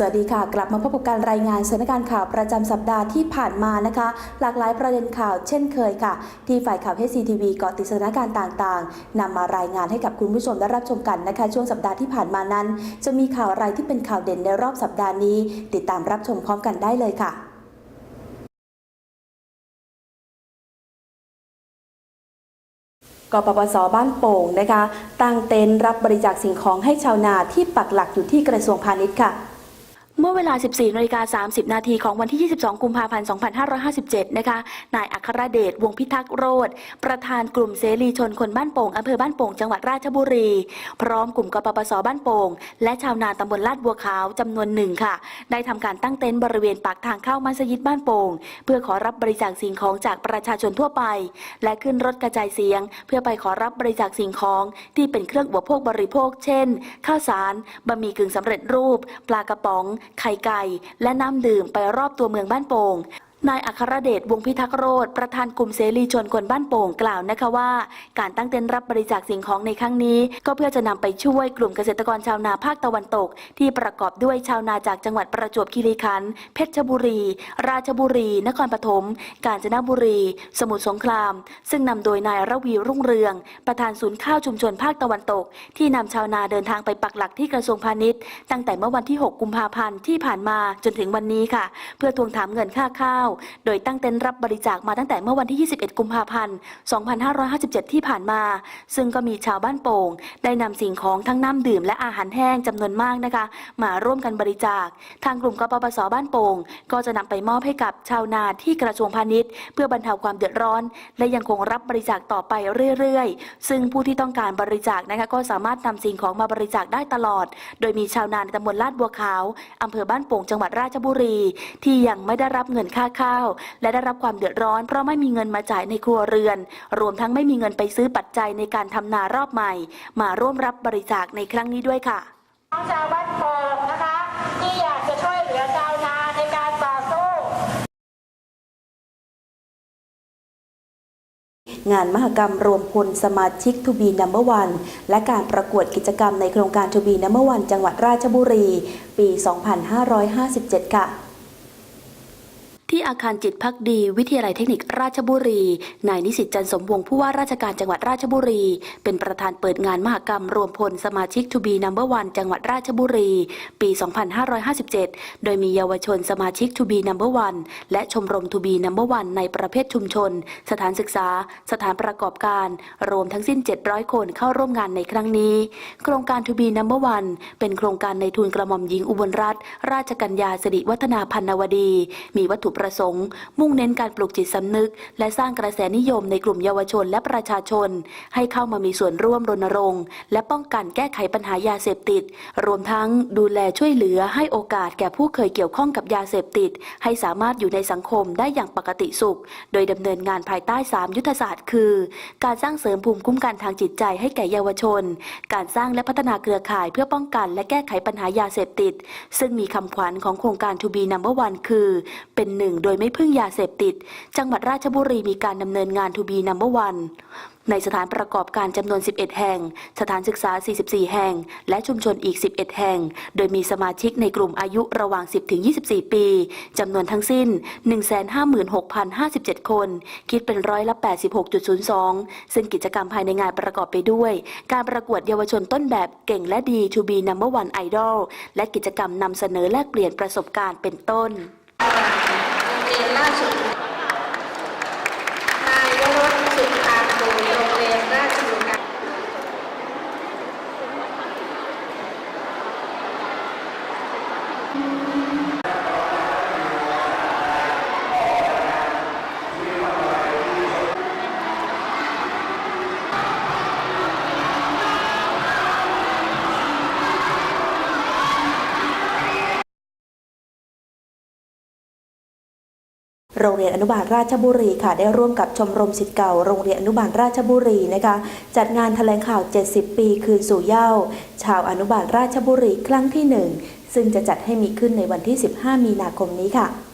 สวัสดีค่ะ กลับมาพบกับการรายงานสถานการณ์ข่าวประจำสัปดาห์ที่ผ่านมานะคะ หลากหลายประเด็นข่าวเช่นเคยค่ะ ที่ฝ่ายข่าว HCTV เกาะติดสถานการณ์ต่างๆนำมารายงานให้กับคุณผู้ชมได้รับชมกันนะคะ ช่วงสัปดาห์ที่ผ่านมานั้น จะมีข่าวอะไรที่เป็นข่าวเด่นในรอบสัปดาห์นี้ ติดตามรับชมพร้อมกันได้เลยค่ะกปปสบ้านโป่งนะคะ ตั้งเต็นท์รับบริจาคสิ่งของให้ชาวนาที่ปักหลักอยู่ที่กระทรวงพาณิชย์ค่ะ เมื่อเวลา 14นาฬิกา30 นาทีของวันที่ 22 กุมภาพันธ์ 2557 นะคะ นายอัครเดช วงพิทักษ์โรธ ประธานกลุ่มเสรีชนคนบ้านโป่ง อำเภอบ้านโป่ง จังหวัดราชบุรี พร้อมกลุ่มกปปส บ้านโป่ง และชาวนาตำบลลาดบัวขาวจำนวนหนึ่งค่ะ ได้ทำการตั้งเต็นท์บริเวณปากทางเข้ามัสยิดบ้านโป่ง เพื่อขอรับบริจาคสิ่งของจากประชาชนทั่วไป และขึ้นรถกระจายเสียง เพื่อไปขอรับบริจาคสิ่งของที่เป็นเครื่องอุปโภคบริโภค เช่น ข้าวสาร บะหมี่กึ่งสำเร็จรูป ปลากระป๋องไข่ไก่ และน้ำดื่มไปรอบตัวเมืองบ้านโป่ง นายอัครเดชวงพิทักษ์โรธประธานกลุ่มเสรีชนคนบ้านโป่งกล่าวนะคะว่า การตั้งเต็นท์รับบริจาคสิ่งของในครั้งนี้ ก็เพื่อจะนำไปช่วยกลุ่มเกษตรกรชาวนาภาคตะวันตก ที่ประกอบด้วยชาวนาจากจังหวัดประจวบคีรีขันธ์เพชรบุรี ราชบุรี นครปฐมกาญจนบุรี สมุทรสงคราม ซึ่งนำโดยนายระวีรุ่งเรือง ประธานศูนย์ข้าวชุมชนภาคตะวันตก ที่นำชาวนาเดินทางไปปักหลักที่กระทรวงพาณิชย์ตั้งแต่เมื่อวันที่ 6 กุมภาพันธ์ที่ผ่านมาจนถึงวันนี้ค่ะ เพื่อทวงถามเงินค่าข้าวโดยตั้งเต็นท์รับบริจาคมาตั้งแต่เมื่อวันที่ 21 กุมภาพันธ์ 2557 ที่ผ่านมา ซึ่งก็มีชาวบ้านโป่ง ได้นำสิ่งของทั้งน้ำดื่มและอาหารแห้งจำนวนมากนะคะ มาร่วมกันบริจาค ทางกลุ่มกปปสบ้านโป่ง ก็จะนำไปมอบให้กับชาวนาที่กระทรวงพาณิชย์ เพื่อบรรเทาความเดือดร้อน และยังคงรับบริจาคต่อไปเรื่อยๆ ซึ่งผู้ที่ต้องการบริจาคนะคะก็สามารถนำสิ่งของมาบริจาคได้ตลอด โดยมีชาวนาในตำบลลาดบัวขาวอำเภอบ้านโป่งจังหวัดราชบุรี ที่ยังไม่ได้รับเงินค่าข้าว และได้รับความเดือดร้อน เพราะไม่มีเงินมาจ่ายในครัวเรือน รวมทั้งไม่มีเงินไปซื้อปัจจัยในการทำนารอบใหม่ มาร่วมรับบริจาคในครั้งนี้ด้วยค่ะน้องชาวบ้านโป่งนะคะที่อยากจะช่วยเหลือชาวนาในการต่อสู้งานมหกรรมรวมพลสมาชิกทูบีนัมเบอร์วันและการประกวดกิจกรรมในโครงการทูบีนัมเบอร์วันจังหวัดราชบุรี ปี 2557 ค่ะ ที่อาคารจิตพักดี วิทยาลัยเทคนิคราชบุรี นายนิสิตจันสมวงผู้ว่าราชการจังหวัดราชบุรี เป็นประธานเปิดงานมหกรรม รวมพลสมาชิกทูบีนัมเบอร์วันจังหวัดราชบุรี ปี 2557 โดยมีเยาวชนสมาชิกทูบีนัมเบอร์วันและชมรมทูบีนัมเบอร์วันในประเภทชุมชน สถานศึกษา สถานประกอบการ รวมทั้งสิ้น 700 คนเข้าร่วมงานในครั้งนี้ โครงการทูบีนัมเบอร์วันเป็นโครงการในทุนกระหม่อมหญิงอุบลรัตน์ราชกัญญาสิริวัฒนาพันนวดี มีวัตถุประสงค์ มุ่งเน้นการปลูกจิตสำนึก และสร้างกระแสนิยมในกลุ่มเยาวชนและประชาชน ให้เข้ามามีส่วนร่วมรณรงค์ และป้องกันแก้ไขปัญหายาเสพติด รวมทั้งดูแลช่วยเหลือให้โอกาสแก่ผู้เคยเกี่ยวข้องกับยาเสพติด ให้สามารถอยู่ในสังคมได้อย่างปกติสุข โดยดำเนินงานภายใต้ 3 ยุทธศาสตร์ คือ การสร้างเสริมภูมิคุ้มกันทางจิตใจให้แก่เยาวชน การสร้างและพัฒนาเครือข่ายเพื่อป้องกันและแก้ไขปัญหายาเสพติด ซึ่งมีคำขวัญของโครงการ To be number one คือ เป็นหนึ่งโดยไม่พึ่งยาเสพติด จังหวัดราชบุรีมีการดำเนินงาน To be number one ในสถานประกอบการจำนวน 11 แห่ง สถานศึกษา 44 แห่ง และชุมชนอีก 11 แห่ง โดยมีสมาชิกในกลุ่มอายุระหว่าง 10-24 ปี จำนวนทั้งสิ้น 156,057 คน คิดเป็นร้อยละ 86.02 ซึ่งกิจกรรมภายในงานประกอบไปด้วย การประกวดเยาวชนต้นแบบเก่งและดี To be number one idol และกิจกรรมนำเสนอแลกเปลี่ยนประสบการณ์เป็นต้น เรงเรียนอนุบาลราชบุรีค่ะ ได้ร่วมกับชมรมสิทธิ์เก่าโรงเรียนอนุบาลราชบุรีนะคะ จัดงานแถลงข่าว 70 ปีคืนสู่เย้า ชาวอนุบาลราชบุรีครั้งที่หนึ่งซึ่งจะจัดให้มีขึ้นในวันที่ 15 มีนาคมนี้ค่ะ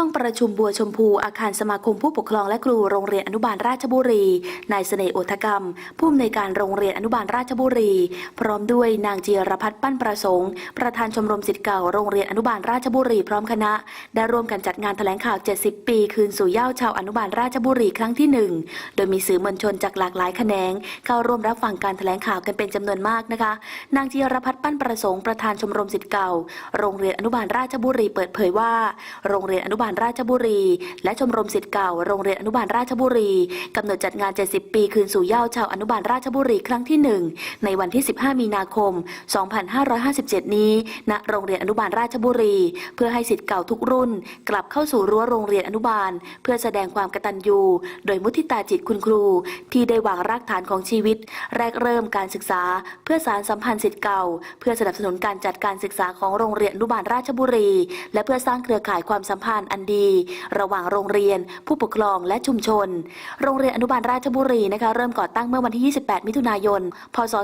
ห้องประชุมบัวชมพูอาคารสมาคมผู้ปกครองและครูโรงเรียนอนุบาลราชบุรี นายเสน่ห์โอทกรรม ผู้อำนวยการโรงเรียนอนุบาลราชบุรี พร้อมด้วยนางจีรพัฒน์ปั้นประสงค์ ประธานชมรมสิทธิ์เก่าโรงเรียนอนุบาลราชบุรีพร้อมคณะ ได้ร่วมกันจัดงานแถลงข่าว 70 ปี คืนสู่เย้าชาวอนุบาลราชบุรีครั้งที่หนึ่งโดยมีสื่อมวลชนจากหลากหลายแขนง เข้าร่วมรับฟังการแถลงข่าวกันเป็นจำนวนมากนะคะ นางจีรพัฒน์ปั้นประสงค์ประธานชมรมสิทธิ์เก่า โรงเรียนอนุบาลราชบุรีเปิดเผยว่า โรงเรียนอนุบาลราชบุรี และชมรมสิทธิ์เก่าโรงเรียนอนุบาลราชบุรีกำหนดจัดงาน 70 ปีคืนสู่เย้าชาวอนุบาลราชบุรีครั้งที่หนึ่งในวันที่ 15 มีนาคม 2557 นี้ ณ โรงเรียนอนุบาลราชบุรี เพื่อให้สิทธิ์เก่าทุกรุ่น กลับเข้าสู่รั้วโรงเรียนอนุบาล เพื่อแสดงความกตัญญูโดยมุทิตาจิตคุณครู ที่ได้วางรากฐานของชีวิต แรกเริ่มการศึกษา เพื่อสารสัมพันธ์สิทธิ์เก่า เพื่อสนับสนุนการจัดการศึกษาของโรงเรียนอนุบาลราชบุรี และเพื่อสร้างเครือข่ายความสัมพันธ์ันดี ระหว่างโรงเรียน ผู้ปกครองและชุมชน โรงเรียนอนุบาลราชบุรีนะคะเริ่มก่อตั้งเมื่อวันที่ 28 มิถุนายน พศ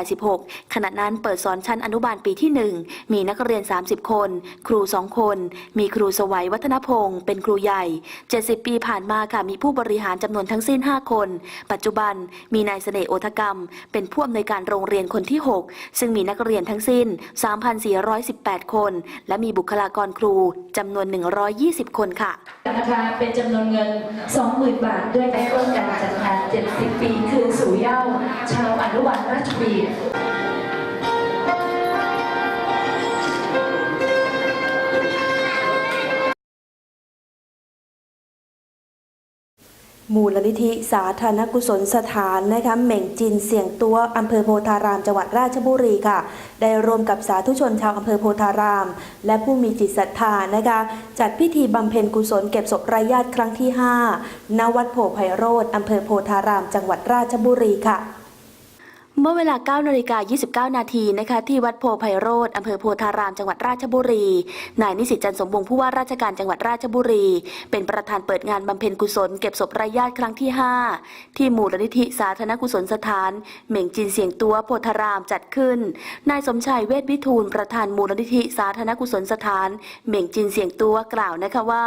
2486 ขณะนั้นเปิดสอนชั้นอนุบาลปีที่ 1 มีนักเรียน 30 คน ครู 2 คน มีครูสวัยวัฒนพงศ์เป็นครูใหญ่ 70 ปีผ่านมาค่ะมีผู้บริหารจำนวนทั้งสิ้น 5 คน ปัจจุบันมีนายเสน่ห์โอทกรรม เป็นผู้อำนวยการโรงเรียนคนที่ 6 ซึ่งมีนักเรียนทั้งสิ้น 3,418 คน และมีบุคลากรครูจำนวน120 คนค่ะนะคะเป็นจำนวนเงิน 20,000 บาทด้วยได้ร่วมกันจัดงาน 70 ปี คืนสู่เย้าชาวอนุบาลราชบุ มูลนิธิสาธารณกุศลสถานนะคะเหม่งจินเสียงตัวอำเภอโพธารามจังหวัดราชบุรีค่ะ ได้รวมกับสาธุชนชาวอำเภอโพธาราม และผู้มีจิตศรัทธานะคะจัดพิธีบำเพ็ญกุศลเก็บศพรายญาติครั้งที่ 5 ณวัดโพไพโรธอำเภอโพธาราม จังหวัดราชบุรีค่ะ เมื่อเวลา9นาฬิกา29 นาทีนะคะที่วัดโพไพโรธอำเภอโพธารามจังหวัดราชบุรี นายนิสิตจันสมวงผู้ว่าราชการจังหวัดราชบุรี เป็นประธานเปิดงานบำเพ็ญกุศลเก็บศพรายญาติครั้งที่ 5 ที่มูลนิธิสาธารณกุศลสถาน เหม่งจินเสียงตัวโพธารามจัดขึ้น นายสมชัยเวชวิทูลประธานมูลนิธิสาธารณกุศลสถาน เหม่งจินเสียงตัวกล่าวนะคะว่า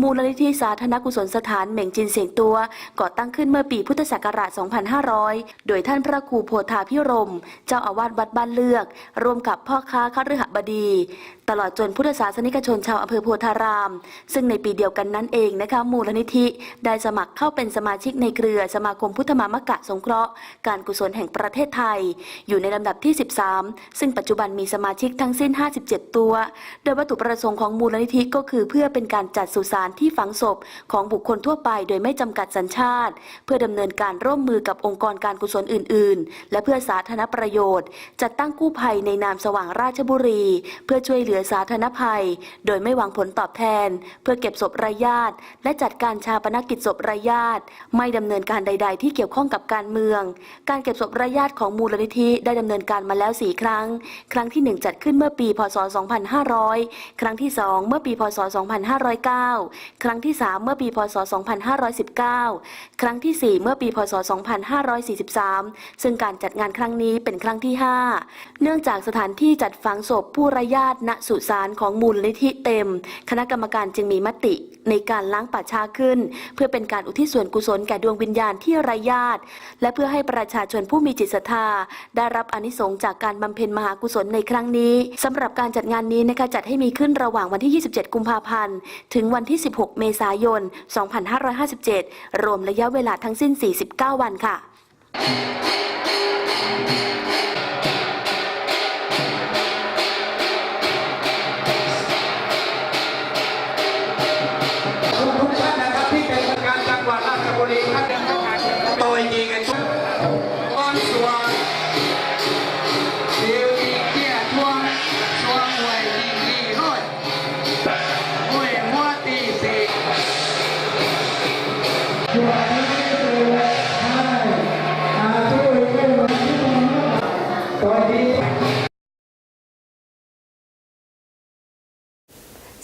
มูลนิธิสาธารณกุศลสถานเหม่งจินเสียงตัวก่อตั้งขึ้นเมื่อปีพุทธศักราช 2500 โดยท่านพระครูโพธาพิรม เจ้าอาวาสวัดบ้านเลือกร่วมกับพ่อค้าคฤหบดี ตลอดจนพุทธศาสนิกชนชาวอำเภอโพธาราม ซึ่งในปีเดียวกันนั้นเองนะคะมูลนิธิ ได้สมัครเข้าเป็นสมาชิกในเครือสมาคมพุทธมามกะสงเคราะห์ การกุศลแห่งประเทศไทย อยู่ในลำดับที่ 13 ซึ่งปัจจุบันมีสมาชิกทั้งสิ้น 57 ตัว โดยวัตถุประสงค์ของมูลนิธิก็คือเพื่อเป็นการจัดสุสานที่ฝังศพของบุคคลทั่วไปโดยไม่จำกัดสัญชาติ เพื่อดำเนินการร่วมมือกับองค์กรการกุศลอื่น ๆและเพื่อสาธารณประโยชน์ จัดตั้งกู้ภัยในนามสว่างราชบุรี เพื่อช่วยเหลือสาธารณภัย โดยไม่หวังผลตอบแทน เพื่อเก็บศพรายญาติ และจัดการชาปนกิจศพรายญาติ ไม่ดำเนินการใด ๆ ที่เกี่ยวข้องกับการเมือง การเก็บศพรายญาติของมูลนิธิได้ดำเนินการมาแล้วสี่ครั้ง ครั้งที่หนึ่งจัดขึ้นเมื่อปี พศ 2500 ครั้งที่สองเมื่อปี พศ 2509 ครั้งที่สามเมื่อปี พศ 2519 ครั้งที่สี่เมื่อปี พศ 2543 ซึ่งการจัดงานครั้งนี้เป็นครั้งที่ 5 เนื่องจากสถานที่จัดฝังศพผู้ไร้ญาติณสุสานของมูลนิธิเต็ม คณะกรรมการจึงมีมติในการล้างป่าช้าขึ้น เพื่อเป็นการอุทิศส่วนกุศลแก่ดวงวิญญาณที่ไร้ญาติ และเพื่อให้ประชาชนผู้มีจิตศรัทธา ได้รับอนิสงส์จากการบำเพ็ญมหากุศลในครั้งนี้สำหรับการจัดงานนี้นะคะจัดให้มีขึ้นระหว่างวันที่ 27 กุมภาพันธ์ ถึงวันที่ 16 เมษายน 2557 รวมระยะเวลาทั้งสิ้น 49 วันค่ะ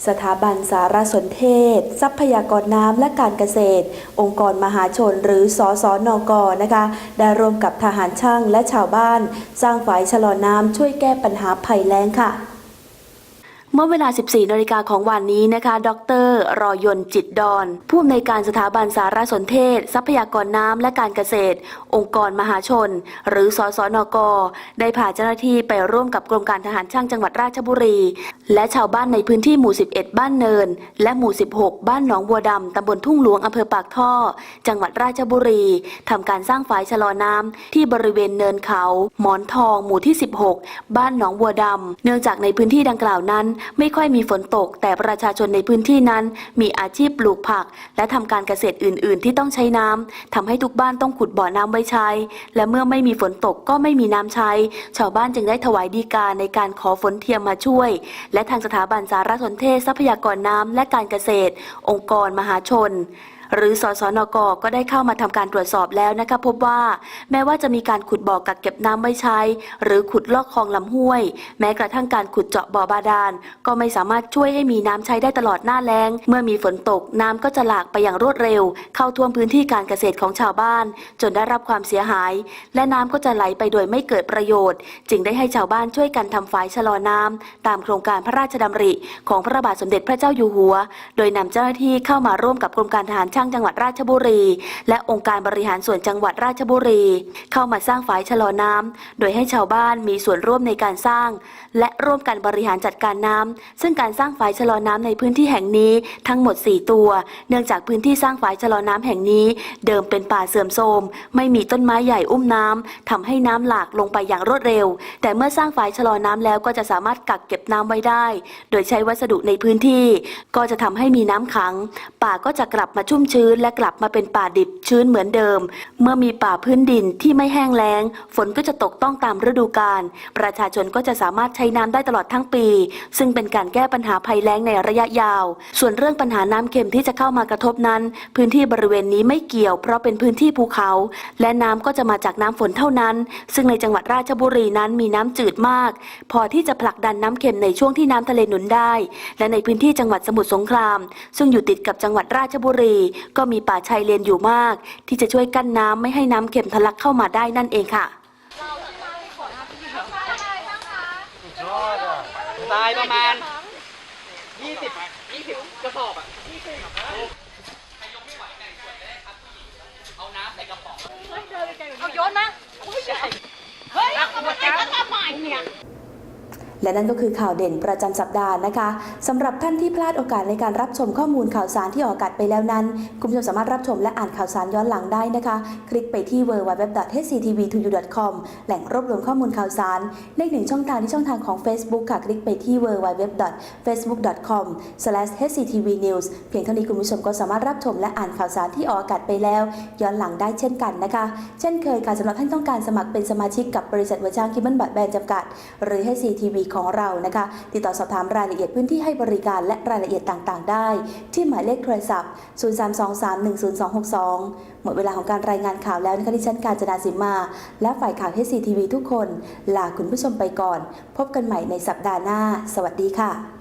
สถาบันสารสนเทศ ทรัพยากรน้ำและการเกษตร องค์กรมหาชนหรือสอสอนอกอนะคะได้ร่วมกับทหารช่างและชาวบ้าน สร้างฝายชะลอน้ำช่วยแก้ปัญหาภัยแล้งค่ะ มื่อเวลา 14นาฬิกาของวันนี้นะคะ ดร รอยนจิตดอน ผู้อำนวยการสถาบันสารสนเทศ ทรัพยากรน้ำและการเกษตร องค์กรมหาชน หรือสสนก ได้พาเจ้าหน้าที่ไปร่วมกับกรมการทหารช่างจังหวัดราชบุรี และชาวบ้านในพื้นที่หมู่ 11 บ้านเนิน และหมู่ 16 บ้านหนองบัวดำตำบลทุ่งหลวงอำเภอปากท่อ จังหวัดราชบุรีทำการสร้างฝายชะลอน้ำที่บริเวณเนินเขา หมอนทอง หมู่ที่ 16 บ้านหนองบัวดำเนื่องจากในพื้นที่ดังกล่าวนั้นไม่ค่อยมีฝนตก แต่ประชาชนในพื้นที่นั้น มีอาชีพปลูกผัก และทำการเกษตรอื่น ๆ ที่ต้องใช้น้ำทำให้ทุกบ้านต้องขุดบ่อน้ำไว้ใช้ และเมื่อไม่มีฝนตกก็ไม่มีน้ำใช้ ชาวบ้านจึงได้ถวายดีกาในการขอฝนเทียมมาช่วย และทางสถาบันสารสนเทศทรัพยากรน้ำและการเกษตร องค์กรมหาชน หรือสสนกก็ได้เข้ามาทำการตรวจสอบแล้วนะคะพบว่า แม้ว่าจะมีการขุดบ่อกักเก็บน้ำไว้ใช้ หรือขุดลอกคลองลำห้วย แม้กระทั่งการขุดเจาะบ่อบาดาลก็ไม่สามารถช่วยให้มีน้ำใช้ได้ตลอดหน้าแล้ง เมื่อมีฝนตกน้ำก็จะหลากไปอย่างรวดเร็ว เข้าท่วมพื้นที่การเกษตรของชาวบ้าน จนได้รับความเสียหาย และน้ำก็จะไหลไปโดยไม่เกิดประโยชน์ จึงได้ให้ชาวบ้านช่วยกันทำฝายชะลอน้ำตามโครงการพระราชดำริ ของพระบาทสมเด็จพระเจ้าอยู่หัว โดยนำเจ้าหน้าที่เข้ามาร่วมกับกรมการทหารช่างจังหวัดราชบุรี และองค์การบริหารส่วนจังหวัดราชบุรี เข้ามาสร้างฝายชะลอน้ำโดยให้ชาวบ้านมีส่วนร่วมในการสร้าง และร่วมกันบริหารจัดการน้ำซึ่งการสร้างฝายชะลอน้ำในพื้นที่แห่งนี้ทั้งหมด 4 ตัว เนื่องจากพื้นที่สร้างฝายชะลอน้ำแห่งนี้ เดิมเป็นป่าเสื่อมโทรมไม่มีต้นไม้ใหญ่อุ้มน้ำทำให้น้ำหลากลงไปอย่างรวดเร็ว แต่เมื่อสร้างฝายชะลอน้ำแล้วก็จะสามารถกักเก็บน้ำไว้ได้ โดยใช้วัสดุในพื้นที่ ก็จะทำให้มีน้ำขัง ป่าก็จะกลับมาชุ่มชื้นและกลับมาเป็นป่าดิบชื้นเหมือนเดิม เมื่อมีป่าพื้นดินที่ไม่แห้งแล้ง ฝนก็จะตกต้องตามฤดูกาลประชาชนก็จะสามารถใช้น้ำได้ตลอดทั้งปี ซึ่งเป็นการแก้ปัญหาภัยแล้งในระยะยาว ส่วนเรื่องปัญหาน้ำเค็มที่จะเข้ามากระทบนั้น พื้นที่บริเวณนี้ไม่เกี่ยว เพราะเป็นพื้นที่ภูเขา และน้ำก็จะมาจากน้ำฝนเท่านั้น ซึ่งในจังหวัดราชบุรีนั้นมีน้ำจืดมาก พอที่จะผลักดันน้ำเค็มในช่วงที่น้ำทะเลหนุนได้ และในพื้นที่จังหวัดสมุทรสงคราม ซึ่งอยู่ติดกับจังหวัดราชบุรีก็มีป่าชายเลนอยู่มาก ที่จะช่วยกั้นน้ำไม่ให้น้ำเค็มทะลักเข้ามาได้นั่นเองค่ะทรายประมาณ 20 20 กระสอบอะเอาโยนมาเฮ้ยเอามาแต่ก็ทำใหม่เนี่ย และนั่นก็คือข่าวเด่นประจำสัปดาห์นะคะสำหรับท่านที่พลาดโอกาสในการรับชมข้อมูลข่าวสารที่ออกอากาศไปแล้วนั้น คุณผู้ชมสามารถรับชมและอ่านข่าวสารย้อนหลังได้นะคะ คลิกไปที่ www.hctv2u.com แหล่งรวบรวมข้อมูลข่าวสารในหนึ่งช่องทางที่ช่องทางของ Facebook ค่ะ คลิกไปที่ www.facebook.com/hctvnews เพียงเท่านี้คุณผู้ชมก็สามารถรับชมและอ่านข่าวสารที่ออกอากาศไปแล้ว ย้อนหลังได้เช่นกันนะคะ เช่นเคยค่ะสำหรับท่านต้องการสมัครเป็นสมาชิกกับบริษัทเวอร์จ้างคิมเบิลบัตแบนจำกัด หรือ HCTV ของเรานะคะ ติดต่อสอบถามรายละเอียดพื้นที่ให้บริการและรายละเอียดต่างๆ ได้ ที่หมายเลขโทรศัพท์ 0323102262 หมดเวลาของการรายงานข่าวแล้วนะคะดิฉันการจนาสิมมา และฝ่ายข่าวทีซีทีวีทุกคน ลาคุณผู้ชมไปก่อน พบกันใหม่ในสัปดาห์หน้า สวัสดีค่ะ